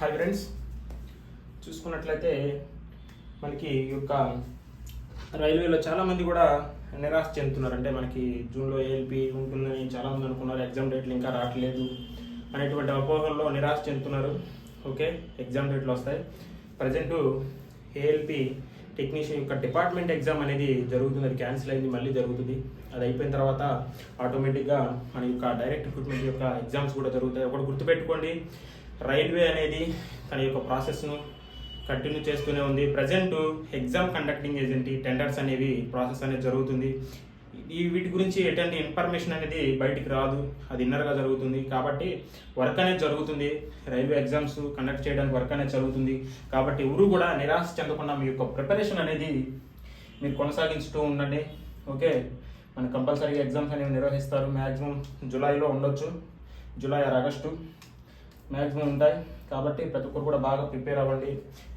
Hi friends. చూసుకున్నట్లయితే మనకి ఈ యొక్క రైల్వేలో చాలామంది కూడా నిరాశ చెందుతున్నారు. అంటే మనకి జూన్లో ఏఎల్పి ఉంటుందని చాలామంది అనుకున్నారు. ఎగ్జామ్ డేట్లు ఇంకా రావట్లేదు అనేటువంటి అపోహల్లో నిరాశ చెందుతున్నారు. ఓకే ఎగ్జామ్ డేట్లు వస్తాయి. ప్రజెంటు ఏఎల్పి టెక్నీషియన్ యొక్క డిపార్ట్మెంట్ ఎగ్జామ్ అనేది జరుగుతుంది. అది క్యాన్సిల్ అయింది మళ్ళీ జరుగుతుంది. అది అయిపోయిన తర్వాత ఆటోమేటిక్గా మన యొక్క డైరెక్ట్ రిక్రూట్మెంట్ యొక్క ఎగ్జామ్స్ కూడా జరుగుతాయి. ఒకటి గుర్తుపెట్టుకోండి. రైల్వే అనేది తన యొక్క ప్రాసెస్ను కంటిన్యూ చేస్తూనే ఉంది. Present exam conducting agent tenders అనేవి ప్రాసెస్ అనేది జరుగుతుంది. ఈ వీటి గురించి ఎటువంటి ఇన్ఫర్మేషన్ అనేది బయటికి రాదు. అది ఇన్నర్గా జరుగుతుంది. కాబట్టి వర్క్ అనేది జరుగుతుంది. రైల్వే ఎగ్జామ్స్ కండక్ట్ చేయడానికి వర్క్ అనేది జరుగుతుంది. కాబట్టి ఎవరు కూడా నిరాశ చెందకుండా మీ యొక్క ప్రిపరేషన్ అనేది మీరు కొనసాగించుతూ ఉండండి. ఓకే? మన కంపల్సరీగా ఎగ్జామ్స్ అనేవి నిర్వహిస్తారు. మ్యాక్సిమం జూలైలో ఉండొచ్చు. July or August. మ్యాక్సిమం ఉంటాయి. కాబట్టి ప్రతి ఒక్కరు కూడా బాగా ప్రిపేర్ అవ్వండి.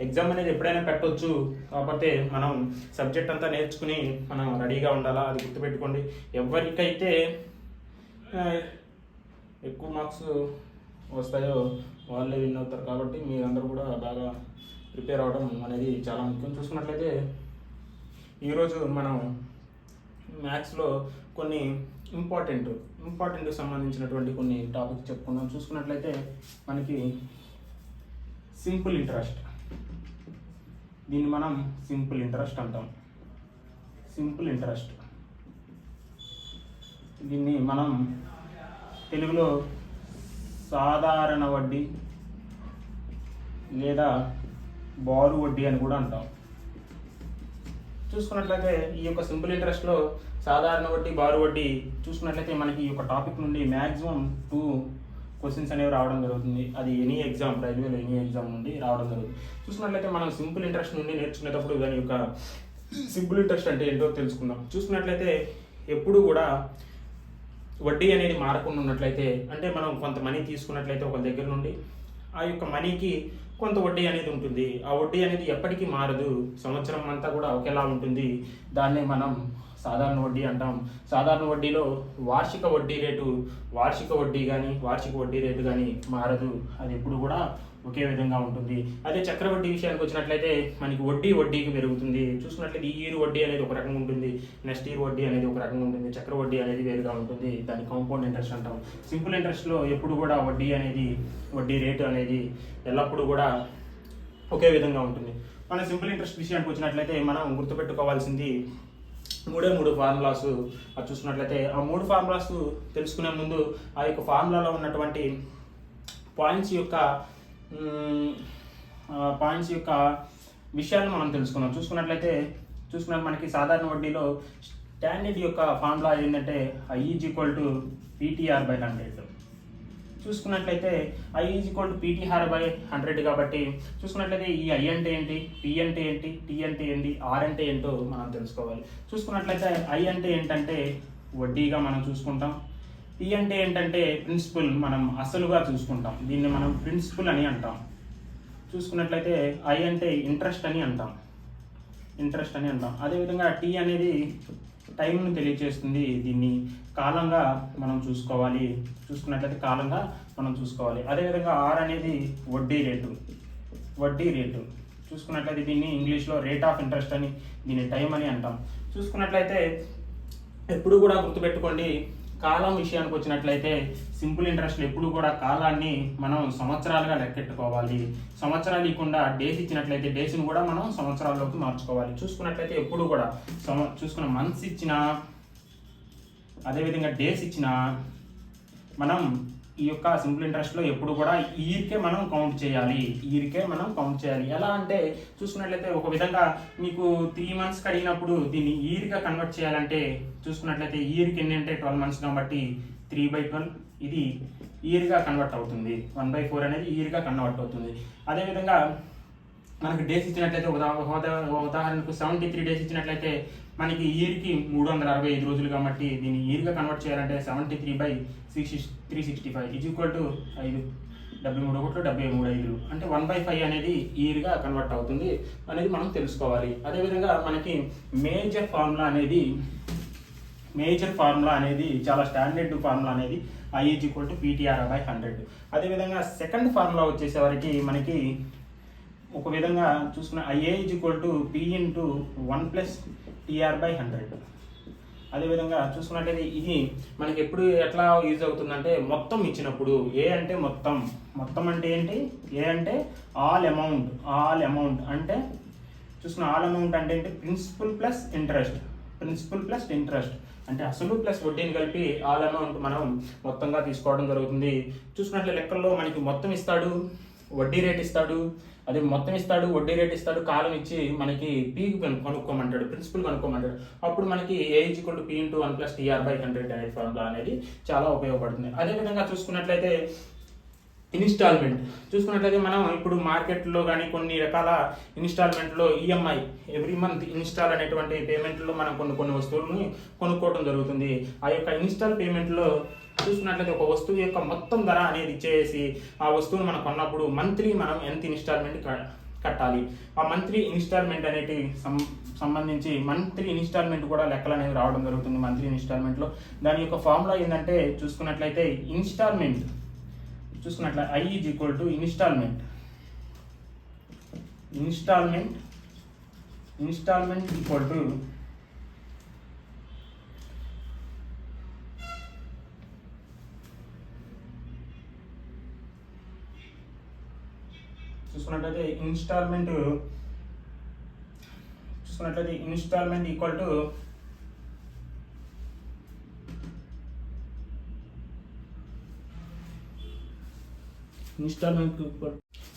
ఎగ్జామ్ అనేది ఎప్పుడైనా పెట్టవచ్చు కాకపోతే మనం సబ్జెక్ట్ అంతా నేర్చుకుని మనం రెడీగా ఉండాలా? అది గుర్తుపెట్టుకోండి. ఎవరికైతే ఎక్కువ మార్క్స్ వస్తాయో వాళ్ళే విన్ అవుతారు. కాబట్టి మీరందరూ కూడా బాగా ప్రిపేర్ అవ్వడం అనేది చాలా ముఖ్యం. చూసుకున్నట్లయితే ఈరోజు మనం మ్యాథ్స్లో కొన్ని ఇంపార్టెంట్ ఇంపార్టెంట్కి సంబంధించినటువంటి కొన్ని టాపిక్స్ చెప్పుకుందాం. చూసుకున్నట్లయితే మనకి సింపుల్ ఇంట్రెస్ట్. దీన్ని మనం సింపుల్ ఇంట్రెస్ట్ అంటాం. Simple interest. దీన్ని మనం తెలుగులో సాధారణ వడ్డీ లేదా బారు వడ్డీ అని కూడా అంటాం. చూసుకున్నట్లయితే ఈ యొక్క సింపుల్ ఇంట్రెస్ట్లో సాధారణ వడ్డీ బారు వడ్డీ చూసుకున్నట్లయితే మనకి ఈ యొక్క టాపిక్ నుండి మ్యాక్సిమం టూ క్వశ్చన్స్ అనేవి రావడం జరుగుతుంది. అది ఎనీ ఎగ్జామ్ రైల్వేలో ఎనీ ఎగ్జామ్ నుండి రావడం జరుగుతుంది. చూసుకున్నట్లయితే మనం సింపుల్ ఇంట్రెస్ట్ నుండి నేర్చుకునేటప్పుడు దాని యొక్క సింపుల్ ఇంట్రెస్ట్ అంటే ఏంటో తెలుసుకుందాం. చూసుకున్నట్లయితే ఎప్పుడు కూడా వడ్డీ అనేది మారకుండా ఉన్నట్లయితే అంటే మనం కొంత మనీ తీసుకున్నట్లయితే ఒక దగ్గర నుండి ఆ యొక్క మనీకి కొంత వడ్డీ అనేది ఉంటుంది. ఆ వడ్డీ అనేది ఎప్పటికీ మారదు. సంవత్సరం అంతా కూడా ఒకేలా ఉంటుంది. దాన్నే మనం సాధారణ వడ్డీ అంటాం. సాధారణ వడ్డీలో వార్షిక వడ్డీ రేటు వార్షిక వడ్డీ కానీ వార్షిక వడ్డీ రేటు కానీ మారదు. అది ఎప్పుడు కూడా ఒకే విధంగా ఉంటుంది. అదే చక్రవడ్డీ విషయానికి వచ్చినట్లయితే మనకి వడ్డీ వడ్డీకి పెరుగుతుంది. చూసుకున్నట్లయితే ఈ ఇయర్ వడ్డీ అనేది ఒక రకంగా ఉంటుంది. నెక్స్ట్ ఇయర్ వడ్డీ అనేది ఒక రకంగా ఉంటుంది. చక్ర వడ్డీ అనేది వేరుగా ఉంటుంది. దాన్ని కాంపౌండ్ ఇంట్రెస్ట్ అంటాం. సింపుల్ ఇంట్రెస్ట్లో ఎప్పుడు కూడా వడ్డీ అనేది వడ్డీ రేటు అనేది ఎల్లప్పుడూ కూడా ఒకే విధంగా ఉంటుంది. మన సింపుల్ ఇంట్రెస్ట్ విషయానికి వచ్చినట్లయితే మనం గుర్తుపెట్టుకోవాల్సింది మూడే మూడు ఫార్ములాస్ అది చూసుకున్నట్లయితే ఆ మూడు ఫార్ములాస్ తెలుసుకునే ముందు ఆ యొక్క ఫార్ములాలో ఉన్నటువంటి పాయింట్స్ యొక్క పాయింట్స్ యొక్క విషయాలను మనం తెలుసుకుందాం. చూసుకున్నట్లయితే చూసుకున్న మనకి సాధారణ వడ్డీలో స్టాండర్డ్ యొక్క ఫార్ములా ఏంటంటే I is equal to PTR by hundred చూసుకున్నట్లయితే ఐ ఈజ్ ఈక్వల్ టు హార్ బై హండ్రెడ్ కాబట్టి చూసుకున్నట్లయితే ఈ ఐ అంటే ఏంటి? పి అంటే ఏంటి? టీ అంటే ఏంటి? ఆర్ అంటే ఏంటో మనం తెలుసుకోవాలి. చూసుకున్నట్లయితే ఐ అంటే ఏంటంటే వడ్డీగా మనం చూసుకుంటాం. పి అంటే ఏంటంటే ప్రిన్సిపల్ మనం అసలుగా చూసుకుంటాం. దీన్ని మనం ప్రిన్సిపల్ అని అంటాం. చూసుకున్నట్లయితే ఐ అంటే ఇంట్రెస్ట్ అని అంటాం. ఇంట్రెస్ట్ అని అంటాం. అదేవిధంగా టీ అనేది టైంను తెలియజేస్తుంది దీన్ని కాలంగా మనం చూసుకోవాలి. చూసుకున్నట్లయితే కాలంగా మనం చూసుకోవాలి. అదేవిధంగా ఆర్ అనేది వడ్డీ రేటు. వడ్డీ రేటు. చూసుకున్నట్లయితే దీన్ని ఇంగ్లీష్లో రేట్ ఆఫ్ ఇంట్రెస్ట్ అని దీన్ని టైం అని అంటాం. చూసుకున్నట్లయితే ఎప్పుడు కూడా గుర్తుపెట్టుకోండి కాలం విషయానికి వచ్చినట్లయితే సింపుల్ ఇంట్రెస్ట్ ఎప్పుడు కూడా కాలాన్ని మనం సంవత్సరాలుగా లెక్కెట్టుకోవాలి. సంవత్సరాలు ఇవ్వకుండా డేస్ ఇచ్చినట్లయితే డేస్ని కూడా మనం సంవత్సరాల్లోకి మార్చుకోవాలి. చూసుకున్నట్లయితే ఎప్పుడు కూడా సంవ చూసుకున్న మంత్స్ ఇచ్చిన అదేవిధంగా డేస్ ఇచ్చిన మనం ఈ యొక్క సింపుల్ ఇంట్రెస్ట్లో ఎప్పుడు కూడా ఈరికే మనం కౌంట్ చేయాలి. ఈరికే మనం కౌంట్ చేయాలి. ఎలా అంటే చూసుకున్నట్లయితే ఒక విధంగా మీకు త్రీ మంత్స్ కడిగినప్పుడు దీన్ని ఈరిగా కన్వర్ట్ చేయాలంటే చూసుకున్నట్లయితే ఈరికి ఎన్ని అంటే ట్వెల్వ్ మంత్స్ కాబట్టి త్రీ బై ట్వెల్వ్ ఇది ఈరిగా కన్వర్ట్ అవుతుంది. వన్ బై ఫోర్ అనేది ఈరిగా కన్వర్ట్ అవుతుంది. అదేవిధంగా మనకు డేస్ ఇచ్చినట్లయితే ఉదా- ఉదాహరణకు సెవెంటీ త్రీ డేస్ ఇచ్చినట్లయితే మనకి ఇయర్కి మూడు వందల అరవై ఐదు రోజులు కాబట్టి దీన్ని ఇయర్గా కన్వర్ట్ చేయాలంటే seventy three by six three sixty five is equal to ఐదు. డెబ్బై మూడు ఒకటి డెబ్బై మూడు ఐదు. అంటే వన్ బై ఫైవ్ అనేది ఇయర్గా కన్వర్ట్ అవుతుంది అనేది మనం తెలుసుకోవాలి. అదేవిధంగా మనకి మేజర్ ఫార్ములా అనేది మేజర్ ఫార్ములా అనేది చాలా స్టాండర్డ్ ఫార్ములా అనేది I is equal to PTR by hundred అదేవిధంగా సెకండ్ ఫార్ములా వచ్చేసేవారికి మనకి ఒక విధంగా చూసుకున్న A is equal to P into one plus TR by hundred అదేవిధంగా చూసుకున్నట్లయితే ఇది మనకి ఎప్పుడు ఎట్లా యూజ్ అవుతుందంటే మొత్తం ఇచ్చినప్పుడు ఏ అంటే మొత్తం. మొత్తం అంటే ఏంటి? ఏ అంటే ఆల్ అమౌంట్ ఆల్ అమౌంట్ అంటే చూసుకున్న ఆల్ అమౌంట్ అంటే ఏంటి? Principal plus interest principal plus interest అంటే అసలు ప్లస్ వడ్డీని కలిపి ఆల్ అమౌంట్ మనం మొత్తంగా తీసుకోవడం జరుగుతుంది. చూసుకున్నట్లే లెక్కల్లో మనకి మొత్తం ఇస్తాడు వడ్డీ రేట్ ఇస్తాడు అది మొత్తం ఇస్తాడు వడ్డీ రేట్ ఇస్తాడు కాలం ఇచ్చి మనకి పీ కనుక్కోమంటాడు ప్రిన్సిపల్ కనుక్కోమంటాడు. అప్పుడు మనకి A equal to P into one plus TR by hundred అనే ఫార్ములా అనేది చాలా ఉపయోగపడుతుంది. అదేవిధంగా చూసుకున్నట్లయితే ఇన్స్టాల్మెంట్ చూసుకున్నట్లయితే మనం ఇప్పుడు మార్కెట్లో కానీ కొన్ని రకాల ఇన్స్టాల్మెంట్లో ఈఎంఐ ఎవ్రీ మంత్ ఇన్స్టాల్ అనేటువంటి పేమెంట్లో మనం కొన్ని కొన్ని వస్తువులను కొనుక్కోవడం జరుగుతుంది. ఆ యొక్క ఇన్స్టాల్ పేమెంట్లో చూసుకున్నట్లయితే ఒక వస్తువు యొక్క మొత్తం ధర అనేది ఇచ్చేసి ఆ వస్తువును మనం కొన్నప్పుడు మంత్లీ మనం ఎంత ఇన్స్టాల్మెంట్ కట్టాలి? ఆ మంత్లీ ఇన్స్టాల్మెంట్ అనేది సం- సంబంధించి మంత్లీ ఇన్స్టాల్మెంట్ కూడా లెక్కలు అనేవి రావడం జరుగుతుంది మంత్లీ ఇన్స్టాల్మెంట్లో. దాని యొక్క ఫార్ములా ఏంటంటే చూసుకున్నట్లయితే ఇన్స్టాల్మెంట్ చూసుకున్నట్లయితే I is equal to instalment. Instalment instalment equal to చూసుకున్నట్లయితే ఇన్స్టాల్మెంట్ చూసుకున్నట్లయితే ఇన్స్టాల్మెంట్ ఈక్వల్ టు ఇన్స్టాల్మెంట్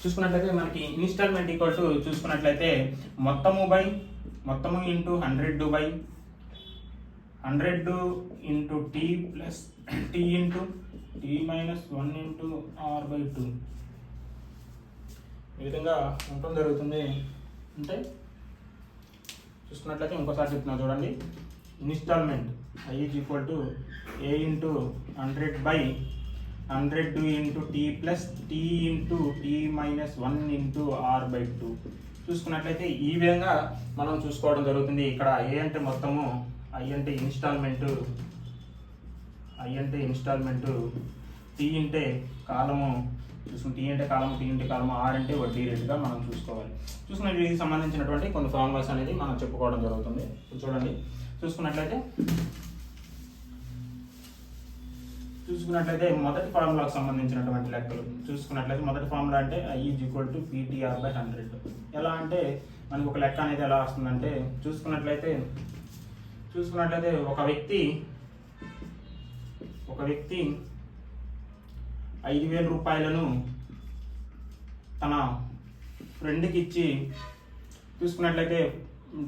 చూసుకున్నట్లయితే మనకి ఇన్స్టాల్మెంట్ ఈక్వల్ టు చూసుకున్నట్లయితే మొత్తము బై మొత్తము into hundred by hundred into T plus T into T minus one into R by two ఈ విధంగా ఉండటం జరుగుతుంది. అంటే చూసుకున్నట్లయితే ఇంకోసారి చెప్తున్నా చూడండి. Instalment I is equal to A into hundred by hundred into T plus T into T minus one into R by two చూసుకున్నట్లయితే ఈ విధంగా మనం చూసుకోవడం జరుగుతుంది. ఇక్కడ ఏ అంటే మొత్తము ఐ అంటే ఇన్స్టాల్మెంటు ఐ అంటే ఇన్స్టాల్మెంటు టీ అంటే కాలము చూసుకుని టీ అంటే కాలము టీ అంటే కాలము ఆర్ అంటే వడ్డీ రేటుగా మనం చూసుకోవాలి. చూసుకున్న వీటికి సంబంధించినటువంటి కొన్ని ఫార్ములాస్ అనేది మనం చెప్పుకోవడం జరుగుతుంది. చూడండి. చూసుకున్నట్లయితే చూసుకున్నట్లయితే మొదటి ఫార్ములాకు సంబంధించినటువంటి లెక్కలు. చూసుకున్నట్లయితే మొదటి ఫార్ములా అంటే I is equal to PTR by hundred ఎలా అంటే మనకు ఒక లెక్క అనేది ఎలా వస్తుందంటే చూసుకున్నట్లయితే చూసుకున్నట్లయితే ఒక వ్యక్తి ఒక వ్యక్తి ఐదు వేల రూపాయలను తన ఫ్రెండ్కి ఇచ్చి చూసుకున్నట్లయితే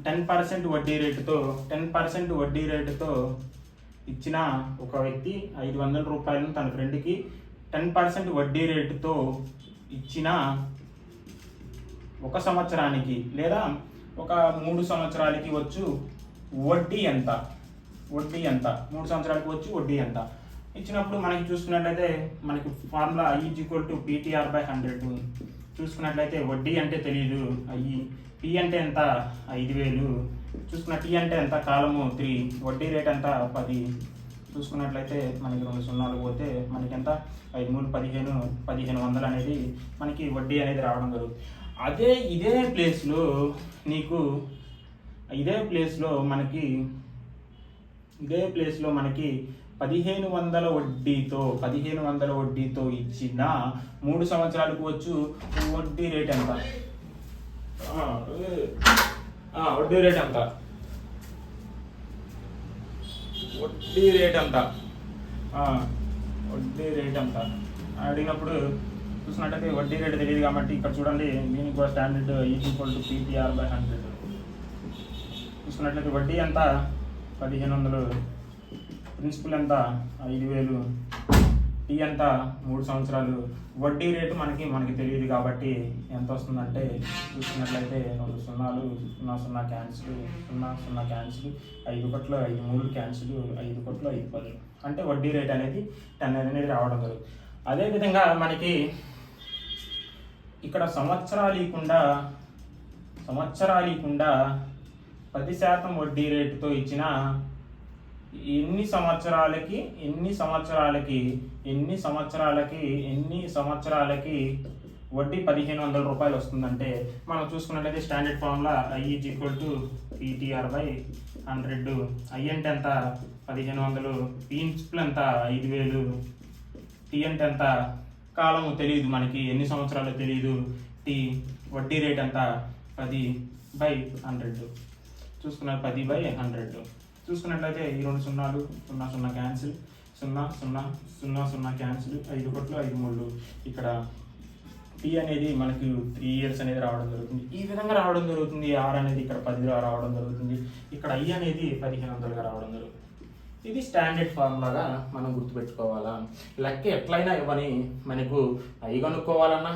టెన్ పర్సెంట్ వడ్డీ రేటుతో టెన్ పర్సెంట్ వడ్డీ రేటుతో ఇచ్చిన ఒక వ్యక్తి ఐదు వందల రూపాయలను తన ఫ్రెండ్కి టెన్ పర్సెంట్ వడ్డీ రేటుతో ఇచ్చిన ఒక సంవత్సరానికి లేదా ఒక మూడు సంవత్సరాలకి వచ్చు వడ్డీ ఎంత? వడ్డీ ఎంత? మూడు సంవత్సరాలకి వచ్చి వడ్డీ ఎంత? ఇచ్చినప్పుడు మనకి చూసుకున్నట్లయితే మనకి formula I equal to PTR by hundred చూసుకున్నట్లయితే వడ్డీ అంటే తెలియదు అయ్యి పి అంటే ఎంత? ఐదు వేలు. చూసుకున్న టీ అంటే ఎంత? కాలము త్రీ వడ్డీ రేట్ ఎంత? పది. చూసుకున్నట్లయితే మనకి రెండు సున్నాలు పోతే మనకి ఎంత? ఐదు మూడు పదిహేను పదిహేను వందలు అనేది మనకి వడ్డీ అనేది రావడం జరుగుతుంది. అదే ఇదే ప్లేస్లో నీకు ఇదే ప్లేస్లో మనకి ఇదే ప్లేస్లో మనకి పదిహేను వందల వడ్డీతో పదిహేను వందల వడ్డీతో ఇచ్చిన మూడు సంవత్సరాలకు వచ్చు వడ్డీ రేట్ ఎంత? వడ్డీ రేట్ ఎంత? వడ్డీ రేట్ ఎంత? వడ్డీ రేట్ ఎంత? అడిగినప్పుడు చూసినట్టయితే వడ్డీ రేట్ తెలియదు కాబట్టి ఇక్కడ చూడండి దీనికి కూడా standard is equal to PTR by hundred చూసుకున్నట్లయితే వడ్డీ ఎంత? పదిహేను వందలు. ప్రిన్సిపల్ ఎంత? ఐదు వేలు. టీ ఎంత? మూడు సంవత్సరాలు. వడ్డీ రేటు మనకి మనకి తెలియదు కాబట్టి ఎంత వస్తుందంటే చూసుకున్నట్లయితే రెండు సున్నాలు సున్నా సున్నా క్యాన్సిల్ సున్నా సున్నా క్యాన్సిల్ ఐదు కొట్లు ఐదు మూడు క్యాన్సిల్ ఐదు కొట్లు ఐదు పదులు. అంటే వడ్డీ రేట్ అనేది టెన్ అనేది రావడం జరుగుతుంది. అదేవిధంగా మనకి ఇక్కడ సంవత్సరాలు ఇవ్వకుండా సంవత్సరాలు ఇవ్వకుండా పది శాతం వడ్డీ రేటుతో ఇచ్చిన ఎన్ని సంవత్సరాలకి ఎన్ని సంవత్సరాలకి ఎన్ని సంవత్సరాలకి ఎన్ని సంవత్సరాలకి వడ్డీ పదిహేను వందల రూపాయలు వస్తుందంటే మనం చూసుకున్నట్లయితే standard formula I is equal to PTR by hundred I అంటే ఎంత? పదిహేను వందలు. ప్రిన్సిపల్ ఎంత? ఐదు వేలు. టీ అంటే ఎంత? కాలము తెలియదు మనకి. ఎన్ని సంవత్సరాలు తెలియదు. టీ వడ్డీ రేట్ ఎంత? పది బై హండ్రెడ్ చూసుకున్నారు పది బై హండ్రెడ్ చూసుకున్నట్లయితే ఈ రెండు సున్నాలు సున్నా సున్నా క్యాన్సిల్ సున్నా సున్నా సున్నా సున్నా క్యాన్సిల్ ఐదు కొట్లు ఐదు మూడు ఇక్కడ టీ అనేది మనకి త్రీ ఇయర్స్ అనేది రావడం జరుగుతుంది. ఈ విధంగా రావడం జరుగుతుంది. ఆర్ అనేది ఇక్కడ పది రావడం జరుగుతుంది. ఇక్కడ ఐ అనేది పదిహేను వందలుగా రావడం జరుగుతుంది. ఇది స్టాండర్డ్ ఫార్ములాగా మనం గుర్తుపెట్టుకోవాలా? లెక్క ఎట్లయినా ఇవ్వని మనకు ఐ కనుక్కోవాలన్నా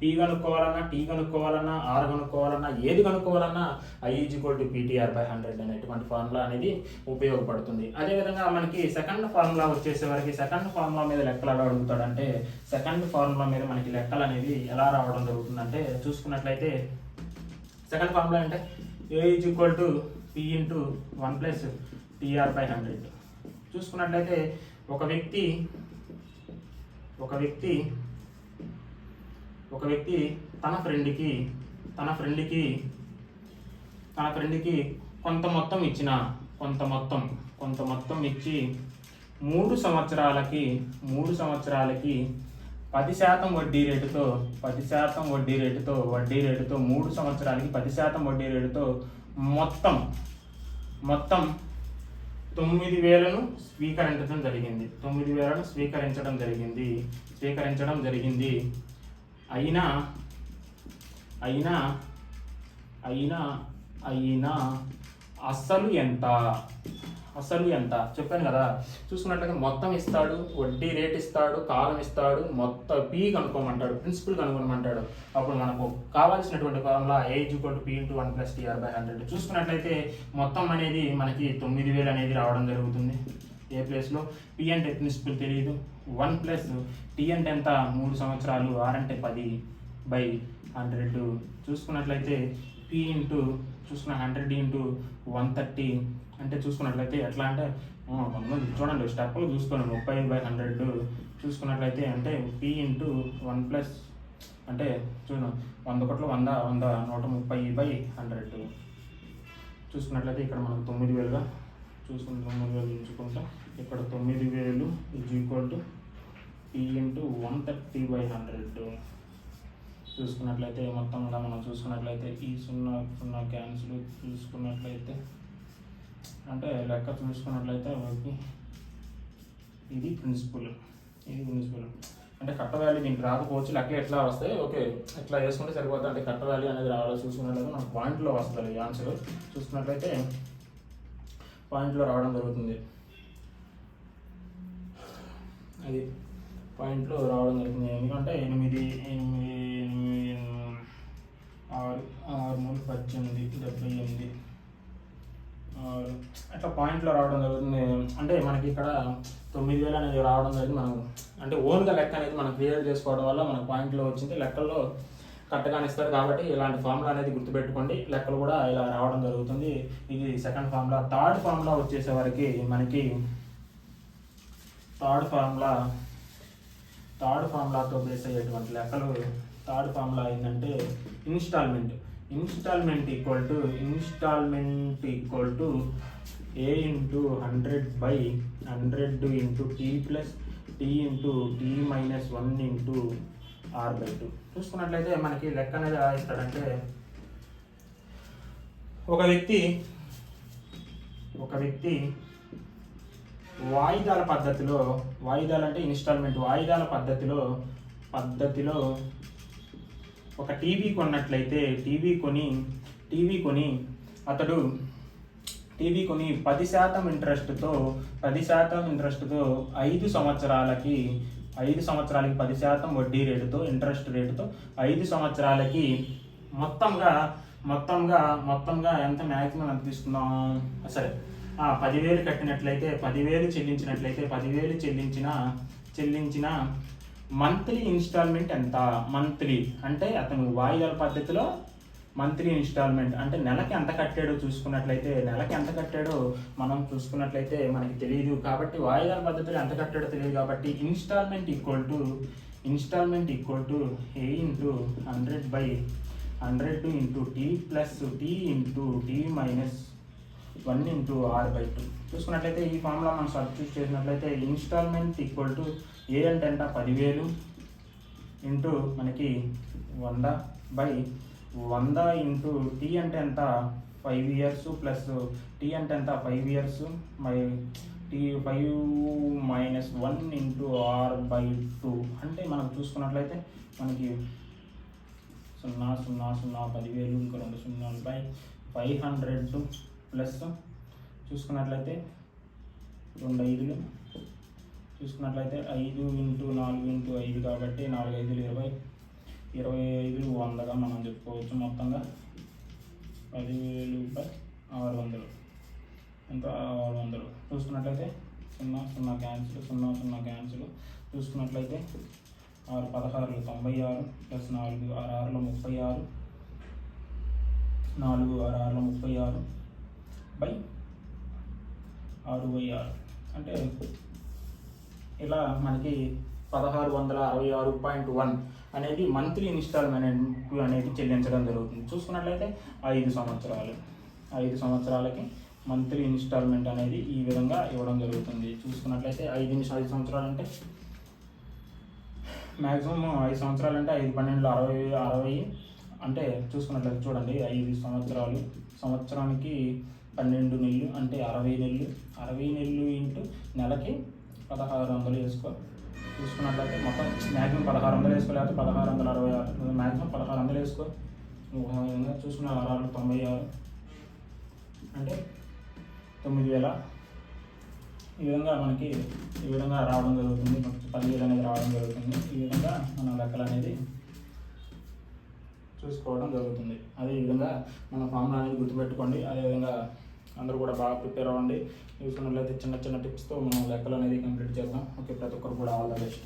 టీ కనుక్కోవాలన్నా టీ కనుక్కోవాలన్నా ఆర్ కనుక్కోవాలన్నా ఏది కనుక్కోవాలన్నా I is to PTR by hundred అనేటువంటి ఫార్ములా అనేది ఉపయోగపడుతుంది. అదేవిధంగా మనకి సెకండ్ ఫార్ములా వచ్చేసేవరకు సెకండ్ ఫార్ములా మీద లెక్కలు ఎలా అడుగుతాడంటే సెకండ్ ఫార్ములా మీద మనకి లెక్కలు అనేది ఎలా రావడం జరుగుతుందంటే చూసుకున్నట్లయితే సెకండ్ ఫార్ములా అంటే A is equal to P into one plus TR by hundred చూసుకున్నట్లయితే ఒక వ్యక్తి ఒక వ్యక్తి ఒక వ్యక్తి తన ఫ్రెండ్కి తన ఫ్రెండ్కి తన ఫ్రెండ్కి కొంత మొత్తం ఇచ్చిన కొంత మొత్తం కొంత మొత్తం ఇచ్చి మూడు సంవత్సరాలకి మూడు సంవత్సరాలకి పది శాతం వడ్డీ రేటుతో పది శాతం వడ్డీ రేటుతో వడ్డీ రేటుతో మూడు సంవత్సరాలకి పది శాతం వడ్డీ రేటుతో మొత్తం మొత్తం తొమ్మిది వేలను స్వీకరించడం జరిగింది. తొమ్మిది వేలను స్వీకరించడం జరిగింది. స్వీకరించడం జరిగింది. అయినా అయినా అయినా అయినా అస్సలు ఎంత? అసలు ఎంత? చెప్పాను కదా. చూసుకున్నట్లయితే మొత్తం ఇస్తాడు వడ్డీ రేట్ ఇస్తాడు కాలం ఇస్తాడు మొత్తం పీ కనుక్కోమంటాడు ప్రిన్సిపల్ కనుక్కోమంటాడు. అప్పుడు మనకు కావాల్సినటువంటి formula A is equal to P into one plus TR by hundred చూసుకున్నట్లయితే మొత్తం అనేది మనకి తొమ్మిది వేలు అనేది రావడం జరుగుతుంది. ఏ ప్లేస్లో పీ అంటే ప్రిన్సిపల్ తెలియదు వన్ ప్లస్ టీ అంటే ఎంత? మూడు సంవత్సరాలు ఆర్ అంటే పది బై హండ్రెడ్. చూసుకున్నట్లయితే పి ఇంటూ చూసుకున్న హండ్రెడ్ ఇంటూ వన్ థర్టీ. అంటే చూసుకున్నట్లయితే ఎట్లా అంటే కొంతమంది చూడండి స్టెప్లు చూసుకోండి ముప్పై బై హండ్రెడ్. చూసుకున్నట్లయితే అంటే పి ఇంటూ వన్ ప్లస్ అంటే చూడండి వంద కోట్లు వంద వంద నూట ముప్పై బై హండ్రెడ్. చూసుకున్నట్లయితే ఇక్కడ మనకు తొమ్మిది వేలుగా చూసుకుని తొమ్మిది వేలు ఉంచుకుంటాం ఇక్కడ తొమ్మిది వేలు is equal to P into one thirty by hundred చూసుకున్నట్లయితే మొత్తంగా మనం చూసుకున్నట్లయితే ఈ సున్నా సున్నా క్యాన్సిల్ చూసుకున్నట్లయితే అంటే లెక్క చూసుకున్నట్లయితే మనకి ఇది ప్రిన్సిపల్ ఇది ప్రిన్సిపల్ అంటే కట్ట వాల్యూ దీనికి రాకపోవచ్చు లెక్క ఎట్లా వస్తాయి? ఓకే ఇట్లా వేసుకుంటే సరిపోతుంది అంటే కట్ట వాల్యూ అనేది రావాలి చూసుకున్నట్లయితే మనకు పాయింట్లో వస్తుంది ఆన్సర్ చూసుకున్నట్లయితే పాయింట్లో రావడం జరుగుతుంది. అది పాయింట్లు రావడం జరిగింది. ఎందుకంటే ఎనిమిది ఎనిమిది ఎనిమిది ఆరు ఆరు మూడు పద్దెనిమిది డెబ్బై ఎనిమిది. అట్లా పాయింట్లో రావడం జరుగుతుంది అంటే మనకి ఇక్కడ తొమ్మిది వేలు అనేది రావడం జరిగింది. మనం అంటే ఓన్గా లెక్క అనేది మనం క్రియేట్ చేసుకోవడం వల్ల మనకు పాయింట్లో వచ్చింది. లెక్కల్లో కరెక్ట్గా ఇస్తారు కాబట్టి ఇలాంటి ఫార్ములా అనేది గుర్తుపెట్టుకోండి. లెక్కలు కూడా ఇలా రావడం జరుగుతుంది. ఇది సెకండ్ ఫార్ములా. థర్డ్ ఫార్ములా వచ్చేసరికి మనకి థర్డ్ ఫార్ములా థర్డ్ ఫార్ములాతో బేస్ అయ్యేటువంటి లెక్కలు థర్డ్ ఫార్ములా ఏంటంటే instalment. Instalment equal to instalment equal to A into hundred by hundred into T plus T into T minus one into R by two. చూసుకున్నట్లయితే మనకి లెక్క అనేది ఎలా ఇస్తాడంటే ఒక వ్యక్తి ఒక వ్యక్తి వాయిదాల పద్ధతిలో వాయిదాలు అంటే ఇన్స్టాల్మెంట్ వాయిదాల పద్ధతిలో పద్ధతిలో ఒక టీవీ కొన్నట్లయితే టీవీ కొని టీవీ కొని అతడు టీవీ కొని పది శాతం ఇంట్రెస్ట్తో పది శాతం ఇంట్రెస్ట్తో ఐదు సంవత్సరాలకి ఐదు సంవత్సరాలకి పది శాతం వడ్డీ రేటుతో ఇంట్రెస్ట్ రేటుతో ఐదు సంవత్సరాలకి మొత్తంగా మొత్తంగా మొత్తంగా ఎంత మ్యాక్సిమం ఎంత తీసుకుందాం? సరే. పదివేలు కట్టినట్లయితే పదివేలు చెల్లించినట్లయితే పదివేలు చెల్లించిన చెల్లించిన మంత్లీ ఇన్స్టాల్మెంట్ ఎంత? మంత్లీ అంటే అతను వాయిదాల పద్ధతిలో మంత్లీ ఇన్స్టాల్మెంట్ అంటే నెలకి ఎంత కట్టాడో చూసుకున్నట్లయితే నెలకి ఎంత కట్టాడో మనం చూసుకున్నట్లయితే మనకి తెలియదు. కాబట్టి వాయిదాల పద్ధతిలో ఎంత కట్టాడో తెలియదు కాబట్టి instalment equal to instalment equal to A into hundred by hundred into T plus T into T minus one into R by two చూసుకున్నట్లయితే ఈ ఫామ్లో మనం సబ్స్టిట్యూట్ చేసినట్లయితే ఇన్స్టాల్మెంట్ ఈక్వల్ టు ఏ అంటే అంట పదివేలు ఇంటూ మనకి వంద బై వంద ఇంటూ టీ అంటే ఎంత? ఫైవ్ ఇయర్స్ ప్లస్ టీ అంటే ఎంత? Five years my T five minus one into R by two అంటే మనం చూసుకున్నట్లయితే మనకి సున్నా సున్నా సున్నా పదివేలు ఇంకో రెండు సున్నాలు బై ఫైవ్ హండ్రెడ్ ప్లస్ చూసుకున్నట్లయితే రెండు ఐదులు. చూసుకున్నట్లయితే ఐదు ఇంటూ నాలుగు ఇంటూ ఐదు కాబట్టి నాలుగు ఐదులు ఇరవై. ఇరవై ఐదు వందగా మనం చెప్పుకోవచ్చు మొత్తంగా. పదివేలు బై ఆరు వందలు. ఎంత? ఆరు వందలు. చూసుకున్నట్లయితే సున్నా సున్నా క్యాన్సిల్ సున్నా సున్నా క్యాన్సిల్. చూసుకున్నట్లయితే ఆరు పదహారులు తొంభై ఆరు ప్లస్ నాలుగు ఆరు ఆరులో ముప్పై ఆరు. నాలుగు ఆరు ఆరులో ముప్పై ఆరు. బై ఆరు బై ఆరు. అంటే ఇలా మనకి పదహారు వందల అరవై ఆరు పాయింట్ వన్ అనేది మంత్లీ ఇన్స్టాల్మెంట్ అనేది చెల్లించడం జరుగుతుంది. చూసుకున్నట్లయితే ఐదు సంవత్సరాలు. ఐదు సంవత్సరాలకి మంత్లీ ఇన్స్టాల్మెంట్ అనేది ఈ విధంగా ఇవ్వడం జరుగుతుంది. చూసుకున్నట్లయితే ఐదు నిమిషం ఐదు సంవత్సరాలు అంటే మ్యాక్సిమం ఐదు సంవత్సరాలు అంటే ఐదు పన్నెండు అరవై అరవై అంటే చూసుకున్నట్లయితే చూడండి ఐదు సంవత్సరాలు. సంవత్సరానికి పన్నెండు నెలలు అంటే అరవై నెలలు. అరవై నెలలు ఇంటూ నెలకి పదహారు వందలు వేసుకో చూసుకున్నట్లయితే మొత్తం మ్యాక్సిమం పదహారు వందలు వేసుకోలేకపోతే పదహారు వందల అరవై ఆరు. మ్యాక్సిమం పదహారు వందలు వేసుకో ఆ విధంగా చూసుకున్న ఆరు తొంభై ఆరు. అంటే తొమ్మిది వేల. ఈ విధంగా మనకి ఈ విధంగా రావడం జరుగుతుంది. పదివేలు అనేది రావడం జరుగుతుంది. ఈ విధంగా మన లెక్కలు అనేది చూసుకోవడం జరుగుతుంది. అదే విధంగా మన ఫార్ములా అనేది గుర్తుపెట్టుకోండి. అదేవిధంగా అందరూ కూడా బాగా ప్రిపేర్ అవ్వండి. చూసుకున్నట్లయితే చిన్న చిన్న టిప్స్తో మనం లెక్కలు అనేది కంప్లీట్ చేద్దాం. ఓకే ప్రతి ఒక్కరు కూడా ఆల్ ద బెస్ట్